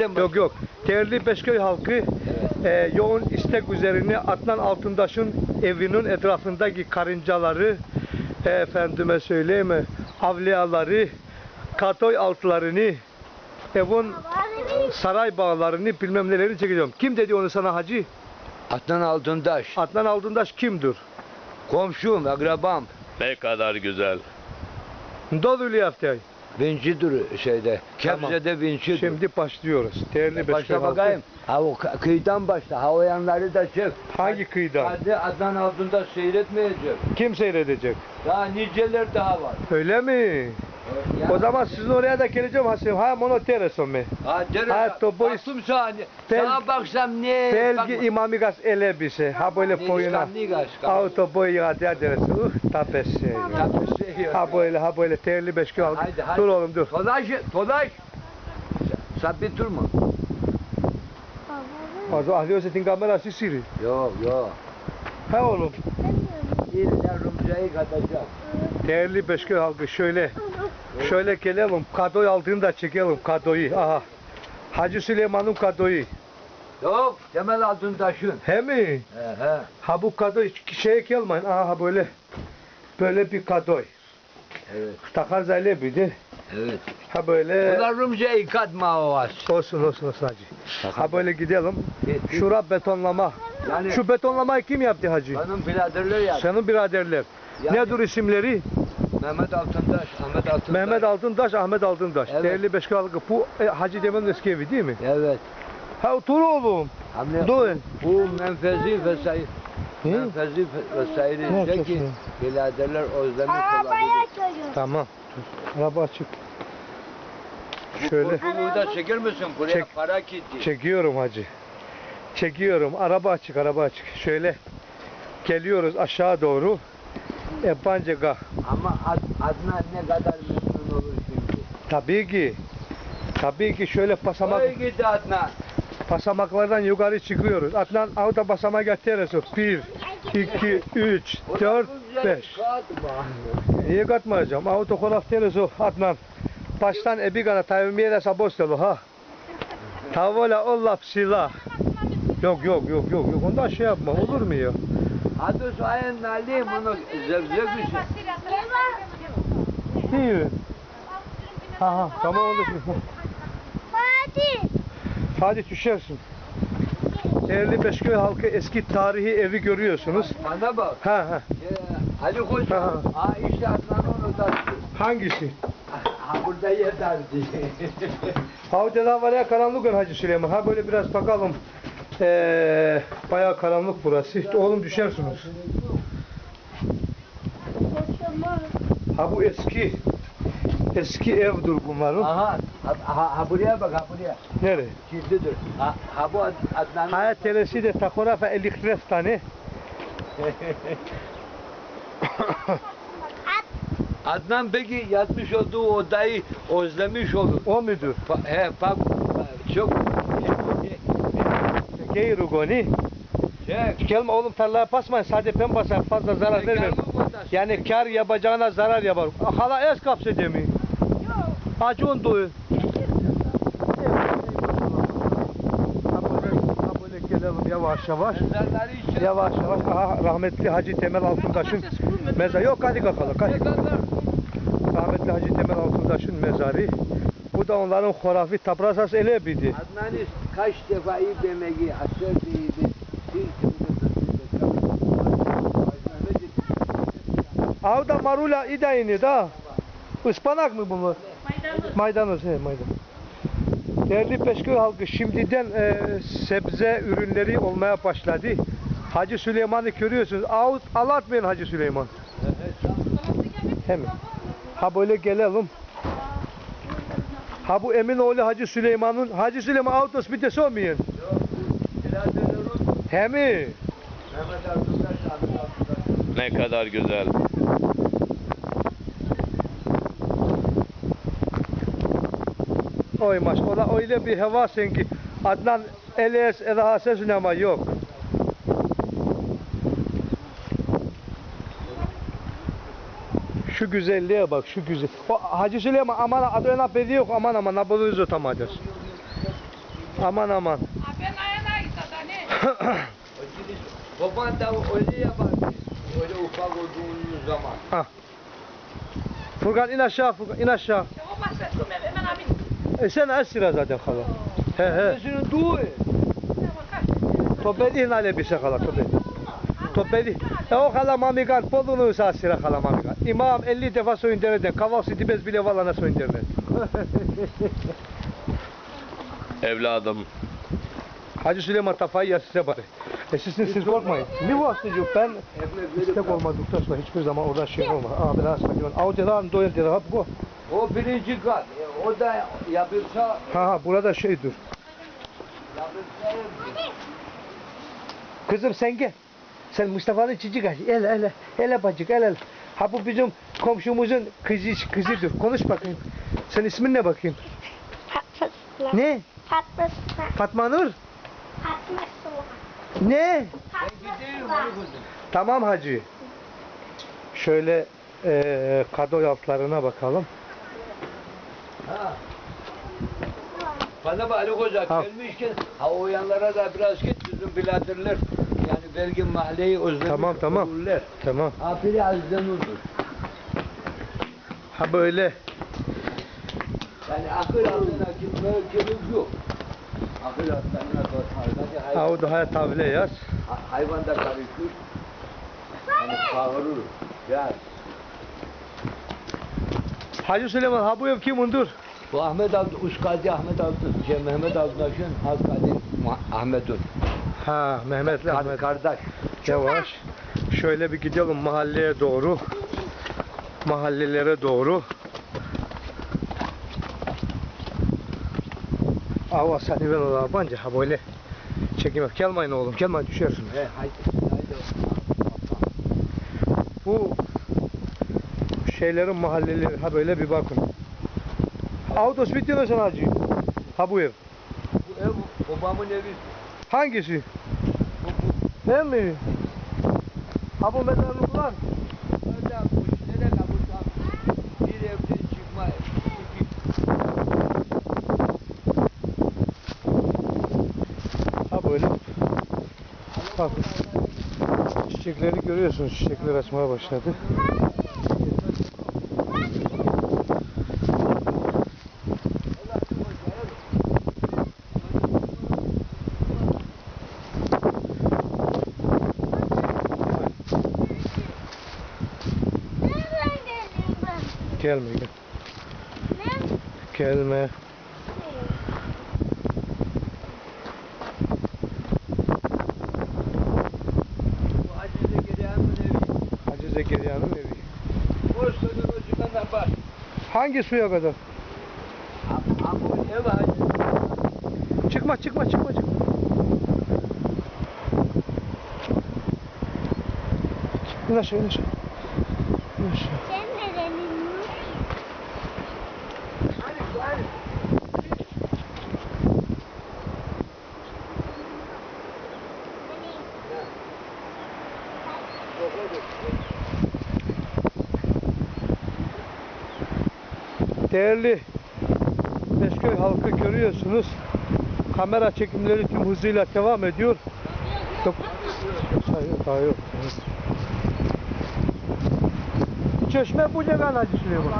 Yok yok. Değerli Beşköy halkı e, yoğun istek üzerine Adnan Altındaş'ın evinin etrafındaki karıncaları e, efendime söyleyeyim mi avliyaları katoy altlarını evin saray bağlarını bilmem neleri çekeceğim. Kim dedi onu sana hacı? Adnan Altıntaş. Adnan Altındaş kimdir? Komşum, akrabam. Ne kadar güzel. Dolu haftay. Vincidir şeyde. Tamam. Kepze'de vincidir. Şimdi başlıyoruz. Değerli Beşköy Başla bakayım. Ha o kı- kıyıdan başla. Ha o yanları da çek. Hangi kıyıdan? Hadi Adnan Altıntaş seyretmeyecek. Kim seyredecek? Daha niceler daha var. Öyle mi? O zaman sizin oraya da geleceğim Hasim. Ha monotereso mi? Ha derim. Ha, to boy- Baktım sana. Bel- Sana baksam ne? Belgi imamigas elebise. Ha böyle koyuna. Auto boy ya adresi. Uh tapesi. Ha böyle ha böyle terli. Haydi, haydi. Dur oğlum dur. Tolaş, tolaş. Sabit durma. O zaman ahliyosetin kamerası siri. Yok yok. Ha oğlum. İlle Rumca'yı katacak. Değerli Beşköy halkı şöyle şöyle gelelim. Kadoy altını da çekelim kadoyu. Aha. Hacı Süleyman'ın kadoyu. Yok Temel Altıntaş'ın. He mi? He he. Ha bu kadoy şeye gelmeyin. Aha böyle böyle bir kadoy. Evet. Takar zaylı bir de. Evet. Ha böyle Bunlar Rumca'yı katma o az. olsun olsun olsun hacı. Ha böyle gidelim. Gitti. Şura betonlama. Yani Şu betonlamayı kim yaptı hacı? benim biraderler ya. Senin biraderler. Yani- Nedir isimleri? Mehmet Altıntaş, Ahmet Altıntaş. Mehmet Altıntaş, Ahmet Altıntaş. Evet. Değerli Beşköy halkı. Bu e, Hacı Demir'in eski evi değil mi? Evet. Ha dur oğlum. Hamle Dur. bu menfezi vesaire. Hı? Menfezi ve- vesaire Ne de ki biraderler olabilir. çocuğum. Tamam. Dur. Araba açık. Şöyle Bunu da çeker misin? Buraya Çek. para gitti. çekiyorum hacı. Çekiyorum. Araba açık, araba açık. Şöyle geliyoruz aşağı doğru. E Pancega. Ama Ad- Adnan ne kadar memnun olur şimdi. Tabii ki. Tabii ki şöyle basamak Oy gitti Adnan. basamaklardan yukarı çıkıyoruz. Adnan auto basamağa. 1, 2, 3, 4, 5. Katma. Niye katmayacağım? Auto kolafteriz o Adnan. Baştan ebigana tavimiye de sabostelo ha. Tavola olla psila. Yok yok yok yok yok. Ondan şey yapma. Olur mu ya? Sayın Nali bunu zevzek bir şey. Değil mi? Ha ha tamam olur. Fatih. Hadi düşersin. Değerli Beşköy halkı eski tarihi evi görüyorsunuz. Bana bak. Ha ha. Ee, Ali Koç. Ha. Ha işte Adnan'ın odası. Hangisi? Ha burada yeterdi. Ha da var ya karanlık Hacı Süleyman. Ha böyle biraz bakalım. Ee, bayağı karanlık burası. Oğlum düşersiniz. Ha bu eski eski evdir bunların. Aha, ha, ha, buraya bak ha buraya. Nere? Kildidir. Ha, ha bu Ad- Adnan'ın. Hayat telesi de takorafa elikref tane. Adnan peki yatmış olduğu odayı özlemiş olur. O müdür? Pa, he, pa, çok Geyrugoni. şey, Gelme oğlum tarlaya basmayın. Sadece ben basar fazla zarar vermem. Yani kar yapacağına zarar yapar. Hala es kapsede mi? Acun duyu. Ha böyle, ha böyle gelelim yavaş yavaş. Yavaş yavaş. Aha rahmetli Hacı Temel Altıntaş'ın mezarı. Yok hadi kalkalım. Hadi. Rahmetli Hacı Temel Altıntaş'ın mezarı. Bu da onların horafi tabrasas ele bidi. Kaç defa iyi demeyi hasret iyiydi. Avda marula idayını da. Ispanak mı bunlar? Maydanoz. Maydanoz he maydanoz. Değerli Peşköy halkı şimdiden e, sebze ürünleri olmaya başladı. Hacı Süleyman'ı görüyorsunuz. Out, alatmayın Hacı Süleyman. Hemen. Ha böyle gelelim. Ha bu Eminoğlu Hacı Süleyman'ın Hacı Süleyman autos bir de sormayın. He mi? Ne kadar güzel. Oy maş. Ola öyle bir hava sanki. Adnan Elias sesini ama yok. Şu güzelliğe bak şu güzel. O Hacı Süleyman aman adı ena yok aman aman ne buluyoruz otamadır. Aman aman. O giriş, baban da öyle yapardı. Öyle ufak olduğumuz zaman. Furkan in aşağı Furkan in aşağı. E sen az sıra zaten hala. He he. Sesini duyuyor. Topedi nale bir şey hala topedi. Topedi. E o hala mamigan podunu sa sıra hala mamigan. İmam 50 defa soyun dereden. Kavası dibez bile valana soyun dereden. Evladım. Hacı Süleyman Tafayı ya size bari. E sizin siz korkmayın. Ne bu aslında ben istek olmadıktan sonra hiçbir zaman orada şey olmaz. Abi daha sakın. Av dedan doyel dedan. Bu. O birinci kat. E, O da yapılsa, Ha ha burada şey dur. Kızım sen gel. Sen Mustafa'nın çocuk aç. El el el bacık el el. Ha bu bizim komşumuzun kızı kızıdır. Konuş bakayım. Sen ismin ne bakayım? Fatma. Ne? Fatma. Fatma Nur? Fatma. Ne? Fatma. Tamam hacı. Şöyle eee kado altlarına bakalım. Ha. Bana bak Ali Hoca Ha. gelmişken ha o yanlara da biraz git bizim biladerler. Belki mahalleyi özlemiş Tamam, tamam. olurlar. Tamam. Ha biri Aziz'den oldu. Ha böyle. Yani akıl altına gitmeye gerek yok. Akıl altına. Ha Hayvan, o da hayat tavile yaz. ha- hayvan da karışır. Yani bağırır. Ya Hacı Süleyman ha bu ev kimundur? Bu Ahmet Altın, Uskadi Ahmet Altın, şey Mehmet Altınaş'ın Haskadi Ahmet'in. Ha Mehmet'le Ahmet. kardeş. Yavaş. Şöyle bir gidelim mahalleye doğru. Mahallelere doğru. Ava seni ver ola bence ha böyle. Çekim yap. Gelmeyin oğlum. Gelmeyin düşersin. He, haydi. Bu şeylerin mahalleleri ha böyle bir bakın. Autos bitiyor sen hacı. Ha bu ev. Bu ev babamın evi. Hangisi? Bu, bu. Değil mi? Ha bu mezarlıklar. Nerede bu? Nerede kalmış? Bir evden çıkma. Ha böyle. Bak. Çiçekleri görüyorsunuz. Çiçekler açmaya başladı. Nereden geldin ben? Gelme gel. Ne? Gelme. Hacı Zekeriya'nın evi. O suyun ucundan da bak. Hangi suya kadar? Ev Hacı. Çıkma çıkma çıkma çıkma. İn aşağı in aşağı. İn aşağı. Sen nereden indin? Değerli Beşköy halkı görüyorsunuz. Kamera çekimleri tüm hızıyla devam ediyor. Yok. Hayır, daha yok. Çeşme bu cegan Hacı Süleyman.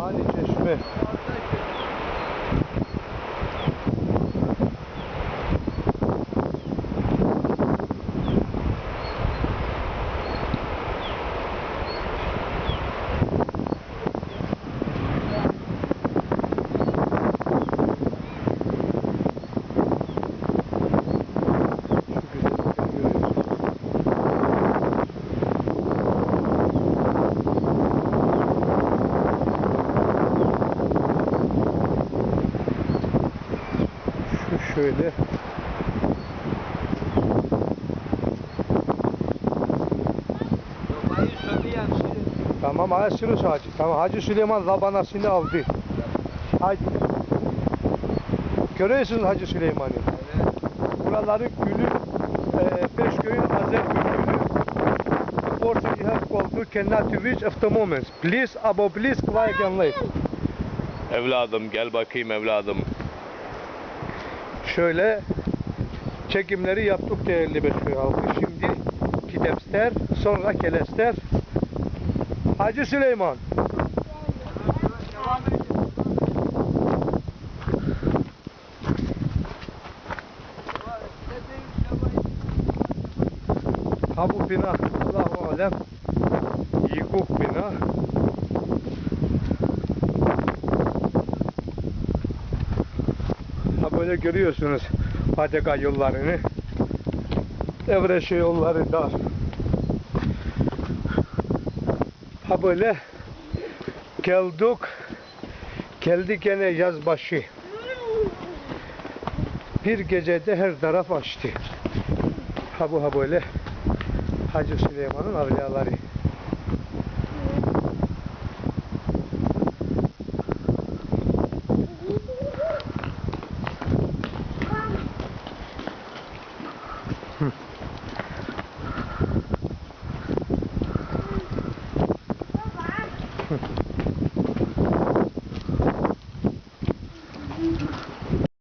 Hani çeşme. Şu güzellikleri görüyorsunuz. Şu şöyle. Sobayı söyleyen biri. Tamam Hacı Hacı. Tamam Hacı Süleyman labanasını aldı. Haydi. Görüyorsunuz Hacı Süleyman'ı. Evet. Buraları gülü, e, Beşköy'ün Azer Gülü. oldu cannot reach of the. Please abo please quiet and live. Evladım gel bakayım evladım. Şöyle çekimleri yaptık değerli Beşköy halkı. Şimdi Kitepster, sonra Kelester. Hacı Süleyman. Ha bina Allahu alem yıkık bina. Ha böyle görüyorsunuz Adeka yollarını. Devreşe yolları dar. Ha böyle geldik. Geldik gene yazbaşı. Bir gecede her taraf açtı. Ha bu ha böyle Hacı Süleyman'ın avliyaları.